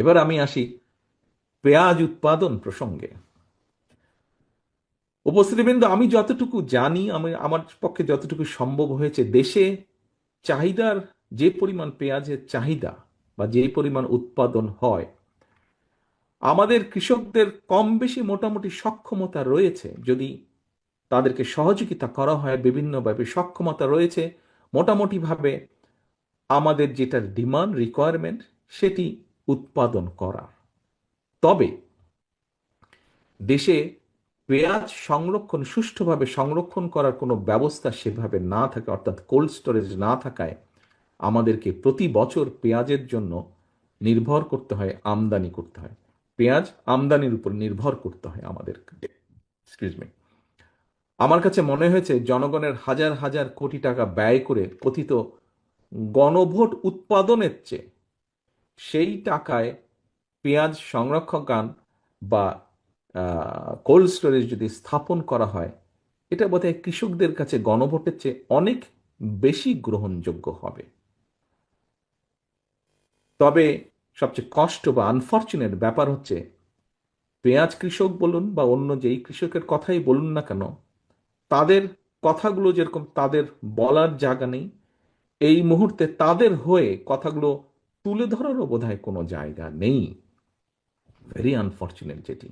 এবার আমি আসি পেঁয়াজ উৎপাদন প্রসঙ্গে। উপস্থিতিবৃন্দ, আমি যতটুকু জানি, আমি আমার পক্ষে যতটুকু সম্ভব হয়েছে, দেশে চাহিদার যে পরিমাণ পেঁয়াজের চাহিদা বা যে পরিমাণ উৎপাদন হয়, আমাদের কৃষকদের কম বেশি মোটামুটি সক্ষমতা রয়েছে। যদি তাদেরকে সহযোগিতা করা হয়, বিভিন্নভাবে সক্ষমতা রয়েছে, মোটামুটিভাবে আমাদের যেটা ডিমান্ড রিকোয়ারমেন্ট সেটি উৎপাদন করার তবে দেশে পেঁয়াজ সংরক্ষণ, সুষ্ঠুভাবে সংরক্ষণ করার কোনো ব্যবস্থা সেভাবে না থাকে, অর্থাৎ কোল্ড স্টোরেজ না থাকায় আমাদেরকে প্রতি বছর পেঁয়াজের জন্য নির্ভর করতে হয়, আমদানি করতে হয়। পেঁয়াজ আমদানির উপর নির্ভর করতে হয় আমাদের মি আমার কাছে মনে হয়েছে জনগণের হাজার হাজার কোটি টাকা ব্যয় করে কথিত গণভোট উৎপাদনের চেয়ে সেই টাকায় পেঁয়াজ সংরক্ষকান বা কোল্ড স্টোরেজ যদি স্থাপন করা হয়, এটা বোধহয় কৃষকদের কাছে গণভোটের চেয়ে অনেক বেশি গ্রহণযোগ্য হবে। তবে সবচেয়ে কষ্ট বা আনফর্চুনেট ব্যাপার হচ্ছে, পেঁয়াজ কৃষক বলুন বা অন্য যেই কৃষকের কথাই বলুন না কেন, তাদের কথাগুলো যেরকম তাদের বলার জায়গা নেই, এই মুহূর্তে তাদের হয়ে কথাগুলো তুলে ধরারও বোধহয় কোনো জায়গা নেই। ভেরি আনফর্চুনেট যেটি